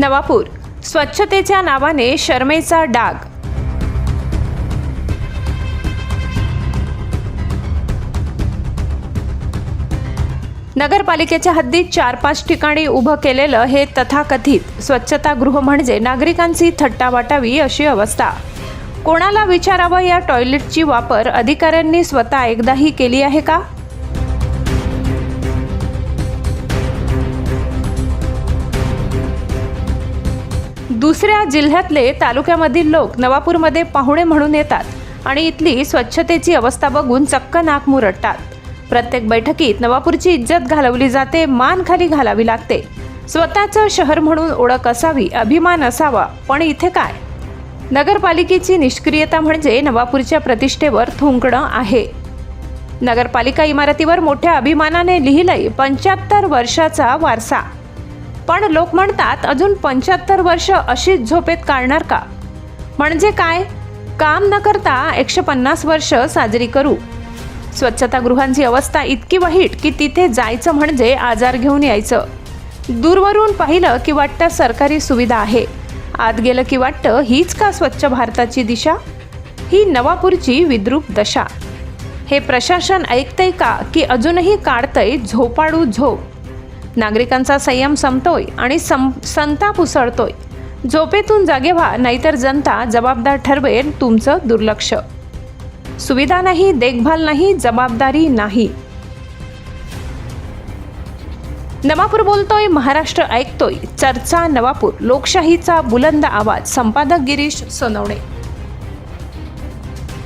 नवापूर. स्वच्छतेच्या नावाने शर्मेचा डाग. नगरपालिकेच्या हद्दीत चार पाच ठिकाणी उभं केलेलं हे तथाकथित. स्वच्छतागृह म्हणजे नागरिकांची थट्टा वाटावी अशी अवस्था. कोणाला विचारावं या टॉयलेटची वापर? अधिकाऱ्यांनी स्वतः एकदाही केली आहे का? दुसऱ्या जिल्ह्यातले तालुक्यामधील लोक नवापूरमध्ये पाहुणे म्हणून येतात आणि इथली स्वच्छतेची अवस्था बघून चक्क नाक मुरडतात. प्रत्येक बैठकीत नवापूरची इज्जत घालवली जाते मान खाली घालावी लागते. स्वतःचं शहर म्हणून ओळख असावी अभिमान असावा पण इथे काय? नगरपालिकेची निष्क्रियता म्हणजे नवापूरच्या प्रतिष्ठेवर थुंकणं आहे. नगरपालिका इमारतीवर मोठ्या अभिमानाने लिहिलंय पंच्याहत्तर वर्षाचा वारसा. पण लोक म्हणतात अजून पंच्याहत्तर वर्ष अशीच झोपेत काढणार का? म्हणजे काय? काम न करता एकशे पन्नास वर्ष साजरी करू. स्वच्छतागृहांची अवस्था इतकी वाईट की तिथे जायचं म्हणजे आजार घेऊन यायचं. दूरवरून पाहिलं की वाटतं सरकारी सुविधा आहे. आत गेलं की वाटतं हीच का स्वच्छ भारताची दिशा? ही नवापूरची विद्रूप दशा. हे प्रशासन ऐकतंय का की अजूनही काढतंय झोपाडू झोप? नागरिकांचा संयम संपतोय आणि सं संताप उसळतोय झोपेतून जागे व्हा नाहीतर जनता जबाबदार ठरवेल तुमचं दुर्लक्ष. सुविधा नाही देखभाल नाही जबाबदारी नाही. नवापूर बोलतोय महाराष्ट्र ऐकतोय. चर्चा नवापूर लोकशाहीचा बुलंद आवाज. संपादक गिरीश सोनवणे.